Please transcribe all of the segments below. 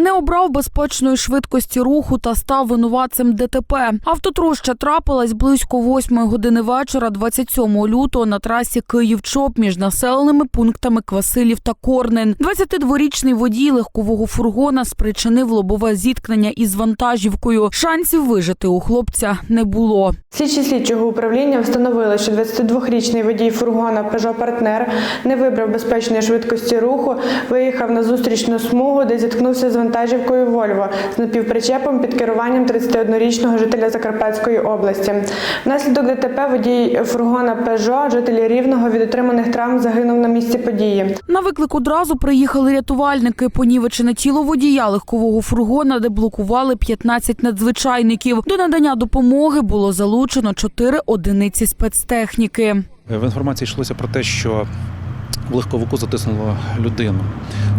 Не обрав безпечної швидкості руху та став винуватцем ДТП. Автотроща трапилась близько 8 години вечора 27 лютого на трасі Київ-Чоп між населеними пунктами Квасилів та Корнин. 22-річний водій легкового фургона спричинив лобове зіткнення із вантажівкою. Шансів вижити у хлопця не було. Слідчі слідчого управління встановили, що 22-річний водій фургона Peugeot Партнер не вибрав безпечної швидкості руху, виїхав на зустрічну смугу, де зіткнувся з вантажівкою Вольво з напівпричепом під керуванням 31-річного жителя Закарпатської області. Внаслідок ДТП водій фургона Peugeot, жителі Рівного від отриманих травм загинув на місці події. На виклик одразу приїхали рятувальники. Понівечене тіло водія легкового фургона, де блокували 15 надзвичайників. До надання допомоги було залучено 4 одиниці спецтехніки. В інформації йшлося про те, що в легковику затиснуло людину.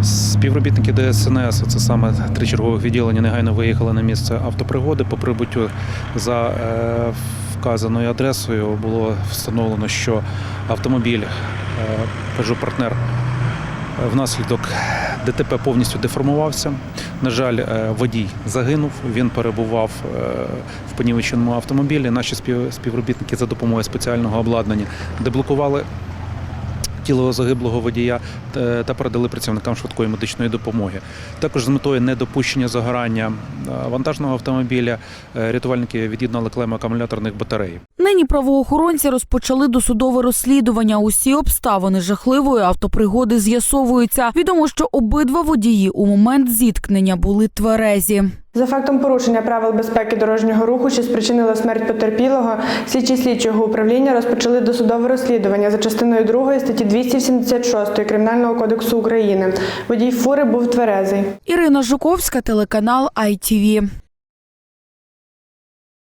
Співробітники ДСНС, це саме три чергових відділення, негайно виїхали на місце автопригоди. По прибуттю за е, вказаною адресою було встановлено, що автомобіль е, Peugeot е, внаслідок ДТП повністю деформувався. На жаль, е, водій загинув. Він перебував в понівеченому автомобілі. Наші співробітники за допомогою спеціального обладнання деблокували тіло загиблого водія та передали працівникам швидкої медичної допомоги. Також з метою недопущення загорання вантажного автомобіля е, рятувальники від'єднали клеми акумуляторних батарей. Нині правоохоронці розпочали досудове розслідування. Усі обставини жахливої автопригоди з'ясовуються. Відомо, що обидва водії у момент зіткнення були тверезі. За фактом порушення правил безпеки дорожнього руху, що спричинило смерть потерпілого, слідчі слідчого управління розпочали досудове розслідування за частиною 2 статті 276 Кримінального кодексу України. Водій фури був тверезий. Ірина Жуковська, телеканал ITV.